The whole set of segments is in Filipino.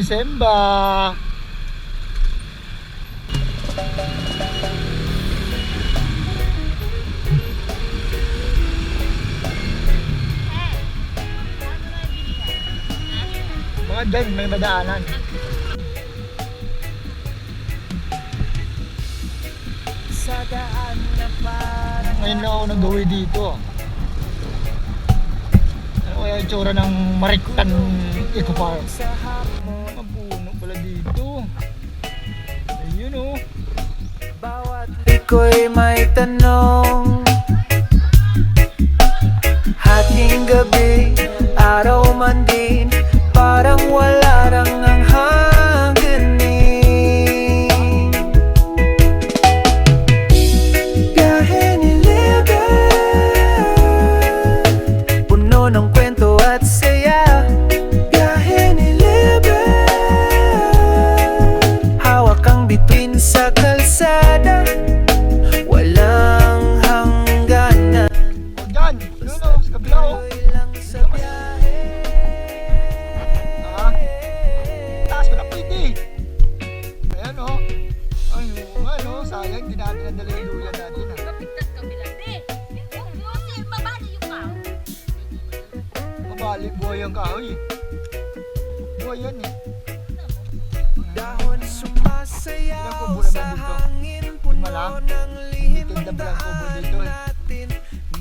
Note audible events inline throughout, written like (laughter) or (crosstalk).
Mami Semba. Mga dyan, may madaanan. Sa daan na parang Ngayon lang ako nag-uwi dito. Kaya yung tsura ng Mariktan Eco Park? Mga puno pala dito. Ayun oh. Bawat iko'y may tanong Hating gabi, araw man din Parang wala rang no, sayang, di natin nadala yung luya natin ah. Mapigtas ka bilante. Yosi, mabali yung ka. Mabali, buhay ang kahoy eh. Buhay yan eh. Dahon sumasayaw sa hangin Lima Puno ng lihim daan dito eh. natin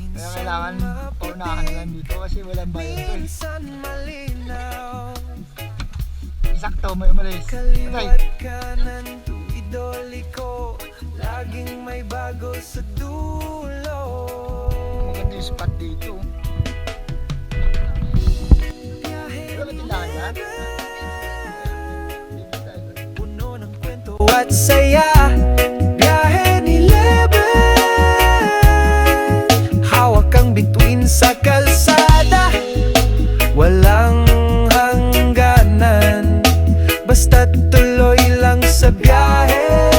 Kaya kailangan paunahan na lang dito kasi walang bayan to eh. Minsan malinaw Sakto, may umalis. Kaliwat kanan tuwidoli ko Laging may bago sa dulo. Maganda yung spot dito. Puno ng kwento at saya. Biyahe ni Lebe. Hawak ang bituin sa kalsada. Walang hangganan. Basta tuloy lang sa biyahe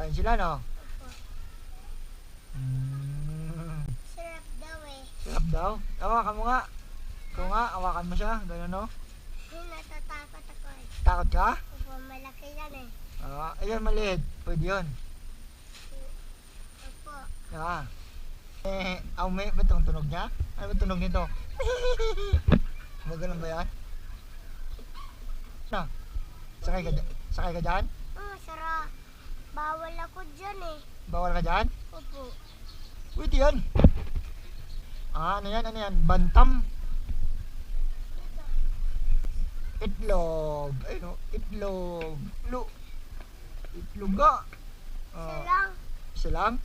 Kain sila no? Hmm. Sarap daw eh. Sarap daw. Hawakan mo nga. Ikaw nga, hawakan mo siya. Ganun no? Natatakot ako eh. Takot ka? Opo, malaki yan eh. Ah, ayun, maliit. Pwede yun. Opo. Ah. Eh, aw may, ba't ang tunog niya? Ano ba tunog nito? (laughs) Maganon ba yan? Na, sakay ka, dyan- sakay ka dyan? Bawal ako dyan eh. Bawal ka dyan? Opo. Pwede yan. Ah, ano yan, ano yan? Bantam. Itlog. Ay no, itlog. Lu. Itlog nga. Isa Ah,